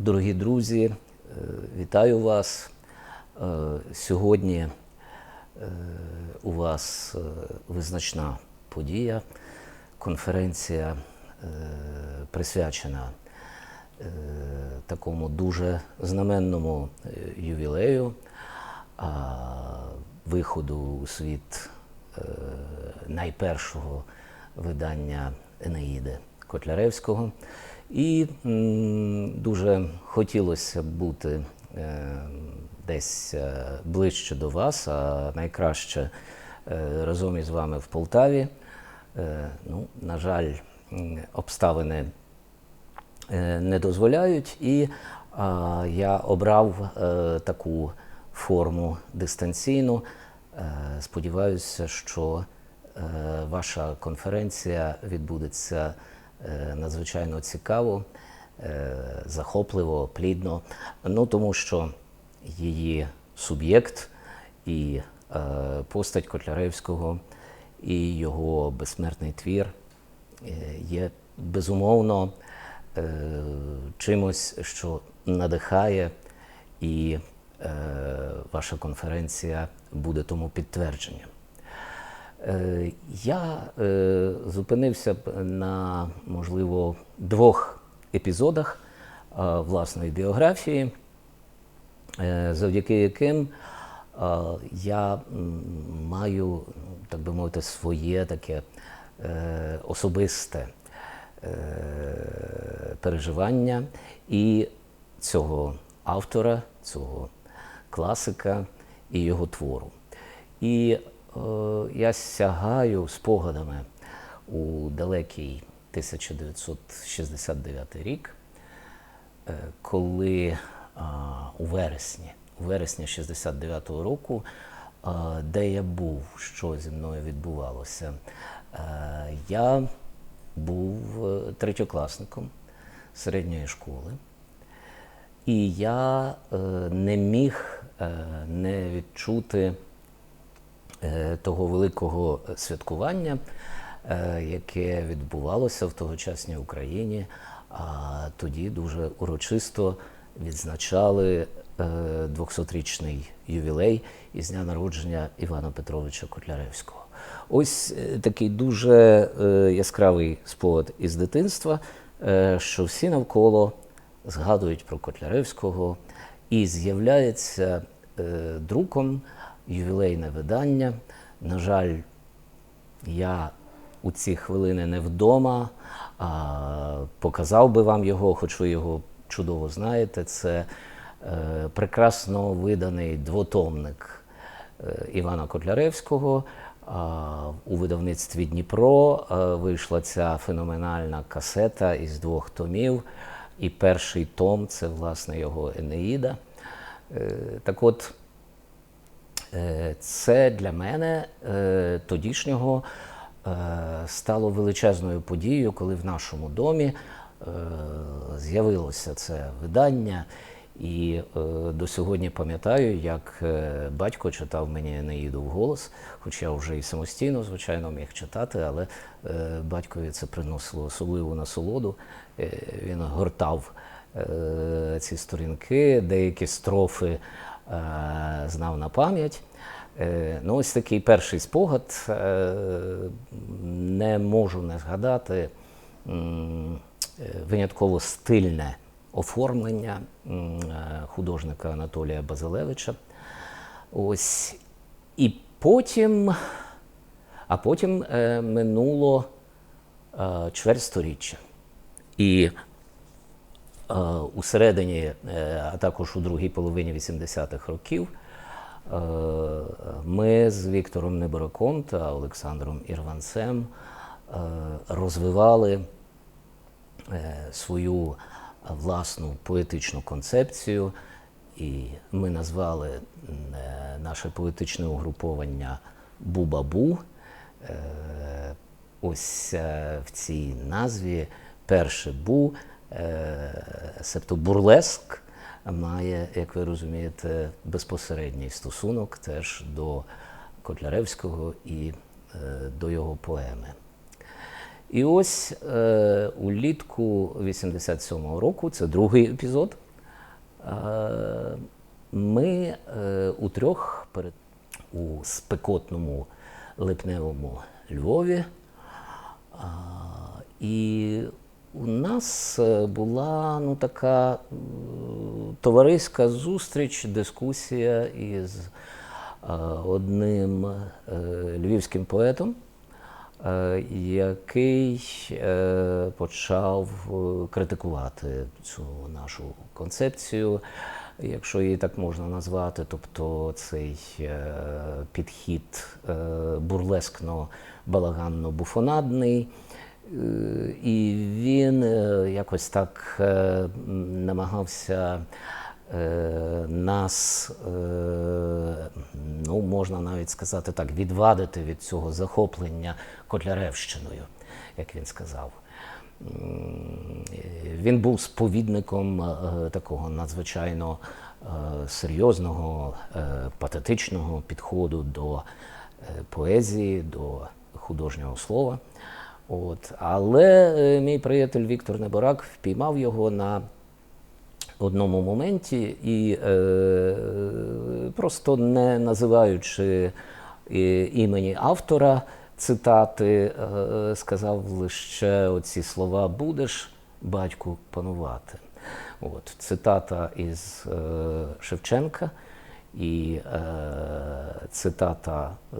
Дорогі друзі, е, вітаю вас. Е, Сьогодні е, у вас визначна подія, конференція присвячена такому дуже знаменному ювілею, виходу у світ найпершого видання Енеїди Котляревського. І дуже хотілося бути е, десь е, ближче до вас, а найкраще е, разом із вами в Полтаві. Ну, на жаль, обставини не дозволяють, і я обрав таку форму дистанційну. Сподіваюся, що ваша конференція відбудеться надзвичайно цікаво, е, захопливо, плідно. Ну тому що її суб'єкт і е, постать Котляревського, і його безсмертний твір е, є безумовно е, чимось, що надихає, і е, ваша конференція буде тому підтвердженням. Е, Я е, зупинився б на, можливо, двох епізодах е, власної біографії, завдяки яким я маю, так би мовити, своє таке особисте переживання і цього автора, цього класика і його твору. І я сягаю спогадами у далекий 1969 рік, е, коли у вересні, у вересні 69-го року, де я був, що зі мною відбувалося, е, я був е, третьокласником середньої школи. І я е, не міг е, не відчути е, того великого святкування, е, яке відбувалося в тогочасній Україні. А тоді дуже урочисто відзначали е, 200-річний ювілей із дня народження Івана Петровича Котляревського. Ось е, такий дуже е, яскравий спогад із дитинства, е, що всі навколо згадують про Котляревського і з'являється е, друком ювілейне видання. На жаль, я у ці хвилини не вдома, а показав би вам його, хоч ви його чудово знаєте. Це е, прекрасно виданий двотомник е, Івана Котляревського. У видавництві Дніпро е, вийшла ця феноменальна касета із двох томів. І перший том це власне його Енеїда. Е, Так от, Це для мене е, тодішнього е, стало величезною подією, коли в нашому домі е, з'явилося це видання. І е, до сьогодні пам'ятаю, як е, батько читав мені Енеїду вголос, хоч я вже і самостійно, звичайно, міг читати, але е, батькові це приносило особливу насолоду. Е, він гортав е, ці сторінки, деякі строфи е, знав на пам'ять. Е, Ну, ось такий перший спогад. Е, Не можу не згадати е, винятково стильне оформлення е, художника Анатолія Базилевича. Ось. І потім, а потім е, минуло е, чверть сторіччя. І е, у середині, е, а також у другій половині 80-х років, е, ми з Віктором Небораком та Олександром Ірванцем е, розвивали е, свою власну поетичну концепцію, і ми назвали е, наше поетичне угруповання Бубабу. Е, Ось е, в цій назві перше бу, е, себто бурлеск, має, як ви розумієте, безпосередній стосунок теж до Котляревського і е, до його поеми. І ось е, улітку 87-го року, це другий епізод, Е, Ми е, утрьох перед у спекотному липневому Львові. І у нас е, була ну, така товариська зустріч, дискусія із е, одним е, львівським поетом, е, який е, почав е, критикувати цю нашу концепцію, якщо її так можна назвати, тобто цей е, підхід е, бурлескно-балаганно-буфонадний. Е, І він е, якось так е, намагався нас, ну можна навіть сказати так, відвадити від цього захоплення Котляревщиною, як він сказав. Він був сповідником такого надзвичайно серйозного, патетичного підходу до поезії, до художнього слова. От. Але е, мій приятель Віктор Неборак впіймав його на одному моменті і е, просто не називаючи е, імені автора цитати, е, сказав лише оці слова будеш батьку панувати. От, цитата із е, Шевченка і е, цитата, е,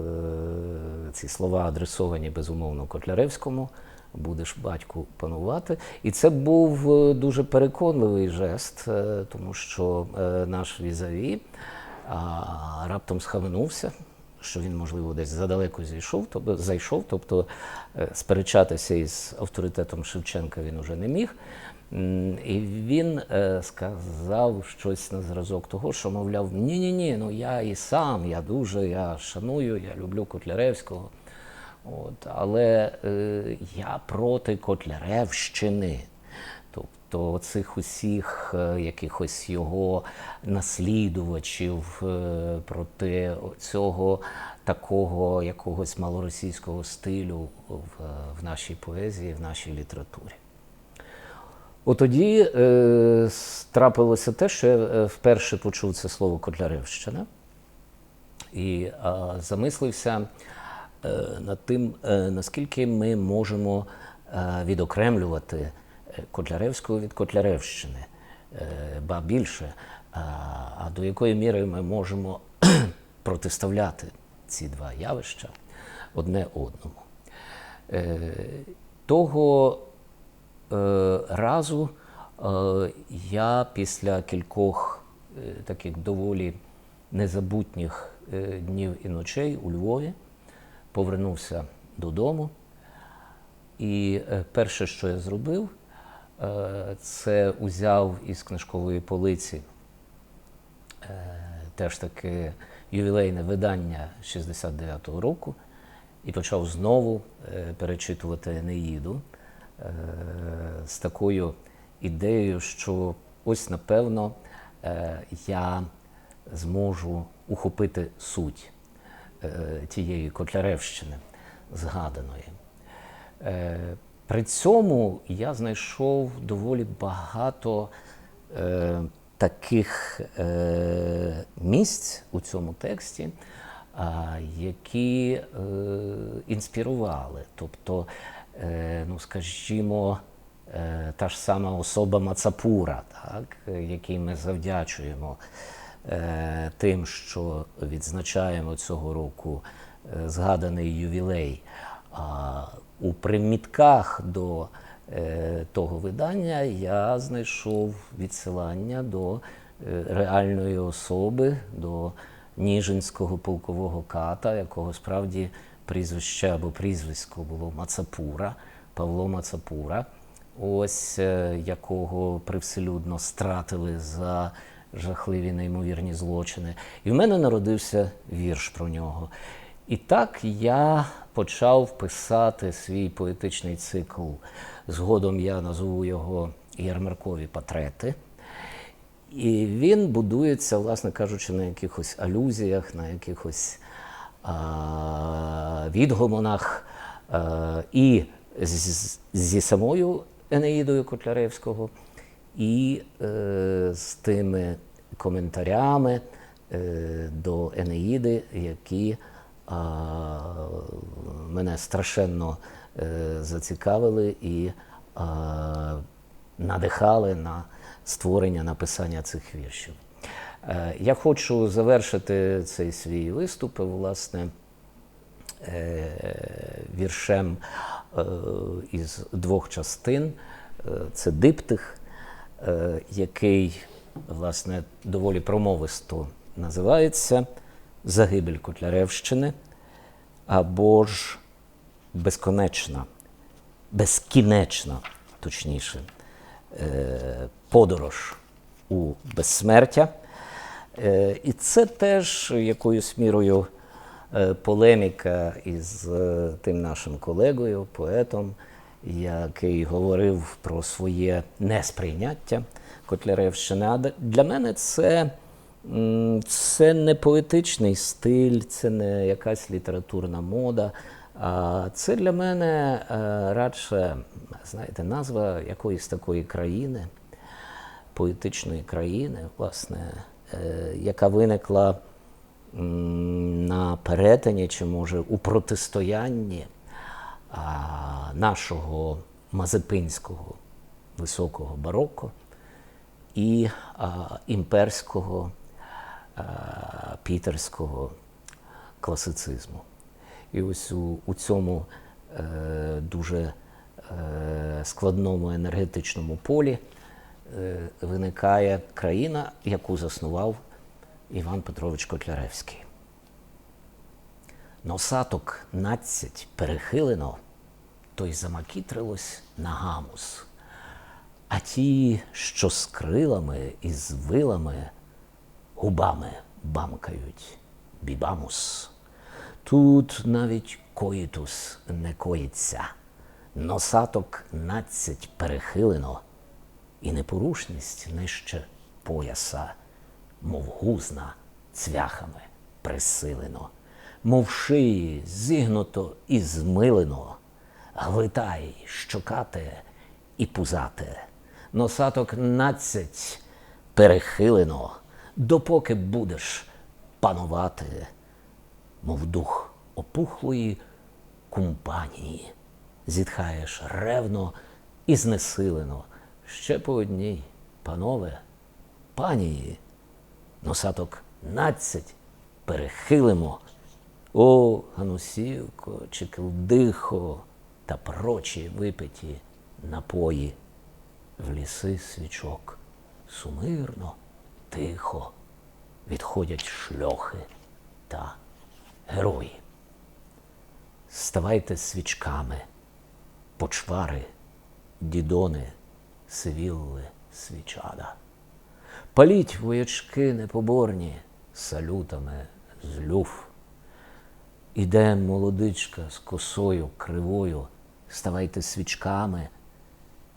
ці слова адресовані безумовно Котляревському. Будеш батьку панувати. І це був е, дуже переконливий жест, е, тому що е, наш візаві раптом схаменувся, що він, можливо, десь задалеко зійшов, тобто зайшов, тобто е, сперечатися із авторитетом Шевченка він уже не міг. І він е, сказав щось на зразок того, що, мовляв, ні-ні ні, ну я і сам, я дуже, я шаную, я люблю Котляревського. От, але е, я проти Котляревщини. Тобто цих усіх е, якихось його наслідувачів е, проти цього такого якогось малоросійського стилю в, в нашій поезії, в нашій літературі. Отоді е, трапилося те, що я е, вперше почув це слово Котляревщина і е, замислився е, над тим, е, наскільки ми можемо е, відокремлювати е, Котляревського від Котляревщини, е, ба більше, а, до якої міри ми можемо протиставляти ці два явища одне одному. Е, Того е, разу я після кількох таких доволі незабутніх днів і ночей у Львові повернувся додому. І перше, що я зробив, це узяв із книжкової полиці е, теж таки ювілейне видання 69-го року і почав знову е, перечитувати Енеїду е, з такою ідеєю, що ось напевно е, я зможу ухопити суть е, тієї Котляревщини згаданої. Е, При цьому я знайшов доволі багато е, таких е, місць у цьому тексті, а, які е, інспірували. Тобто, е, ну скажімо, е, та ж сама особа Мацапура, так, е, якій ми завдячуємо е, тим, що відзначаємо цього року е, згаданий ювілей. А у примітках до е, того видання я знайшов відсилання до е, реальної особи, до Ніжинського полкового ката, якого справді прізвище або прізвисько було Мацапура, Павло Мацапура, ось е, якого привселюдно стратили за жахливі неймовірні злочини. І в мене народився вірш про нього. І так я почав писати свій поетичний цикл. Згодом я назву його Ярмаркові патрети. І він будується, власне кажучи, на якихось алюзіях, на якихось а, відгомонах а, і з- зі самою Енеїдою Котляревського, і е, з тими коментарями е, до Енеїди, які мене страшенно е, зацікавили і надихали на створення написання цих віршів. Е, Я хочу завершити цей свій виступ, власне, е, віршем із двох частин. Це диптих, який, власне, доволі промовисто називається Загибель Котляревщини або ж безконечна, безкінечна, точніше, е, подорож у безсмертя. Е, І це теж якоюсь мірою е, полеміка із тим нашим колегою, поетом, який говорив про своє несприйняття Котляревщини. А для мене це, це не поетичний стиль, це не якась літературна мода. Це для мене е, радше, знаєте, назва якоїсь такої країни, поетичної країни, власне, е, яка виникла на перетині чи може у протистоянні нашого мазепинського високого бароко і імперського пітерського класицизму. І ось у, у цьому е, дуже е, складному енергетичному полі е, виникає країна, яку заснував Іван Петрович Котляревський. Носаток надцять перехилено, то й замакітрилось на гамус. А ті, що з крилами і з вилами, губами бамкають. Бібамус. Тут навіть коїтус не коїться, носаток надцять перехилено, і непорушність нижче пояса, мов гузна цвяхами присилено, мов шиї зігнуто і змилено, глитай щокате і пузате, носаток надцять перехилено, допоки будеш панувати, мов дух опухлої кумпанії, зітхаєш ревно і знесилено. Ще по одній, панове, панії, носаток надцять перехилимо. О, Ганусівко, чи Килдихо та прочі випиті напої в ліси свічок сумирно, тихо відходять шльохи та герої. Ставайте свічками, почвари, дідони, сивілли, свічада. Паліть воячки непоборні салютами з люф. Іде молодичка з косою кривою, ставайте свічками,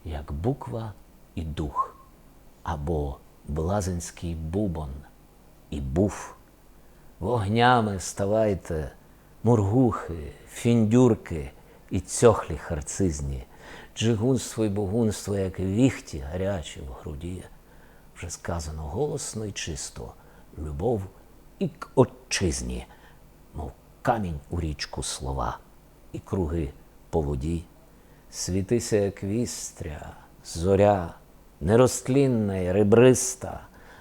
як буква і дух, або блазенський бубон і буф. Вогнями ставайте, мургухи, фіндюрки і цьохлі харцизні, джигунство й богунство, як віхті гарячі в груді. Вже сказано голосно й чисто, любов і к отчизні, мов камінь у річку слова, і круги по воді. Світися, як вістря, зоря, нерозтлінна й ребриста,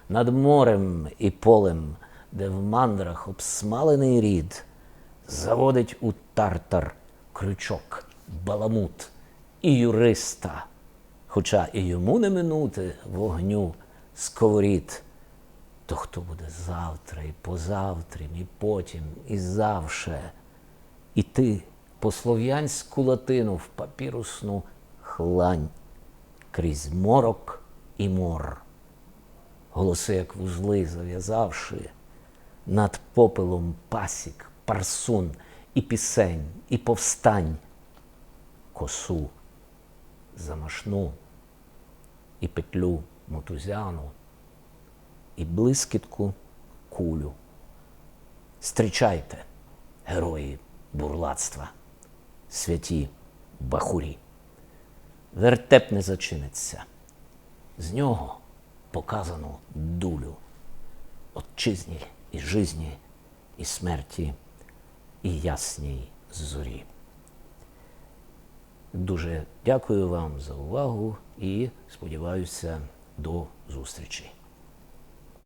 над морем і полем, де в мандрах обсмалений рід, заводить у тартар крючок, баламут і юриста, хоча і йому не минути вогню сковорід. То хто буде завтра, і позавтра, і потім, і завше, і ти по слов'янську латину в папірусну хлань крізь морок і мор, голоси, як вузли зав'язавши, над попелом пасік, парсун і пісень, і повстань, косу замашну і петлю мотузяну, і блискітку кулю. Зустрічайте, герої бурлацтва, святі бахурі. Вертеп не зачиниться, з нього показано дулю отчизні і жизні, і смерті, і ясній зорі. Дуже дякую вам за увагу і сподіваюся до зустрічі.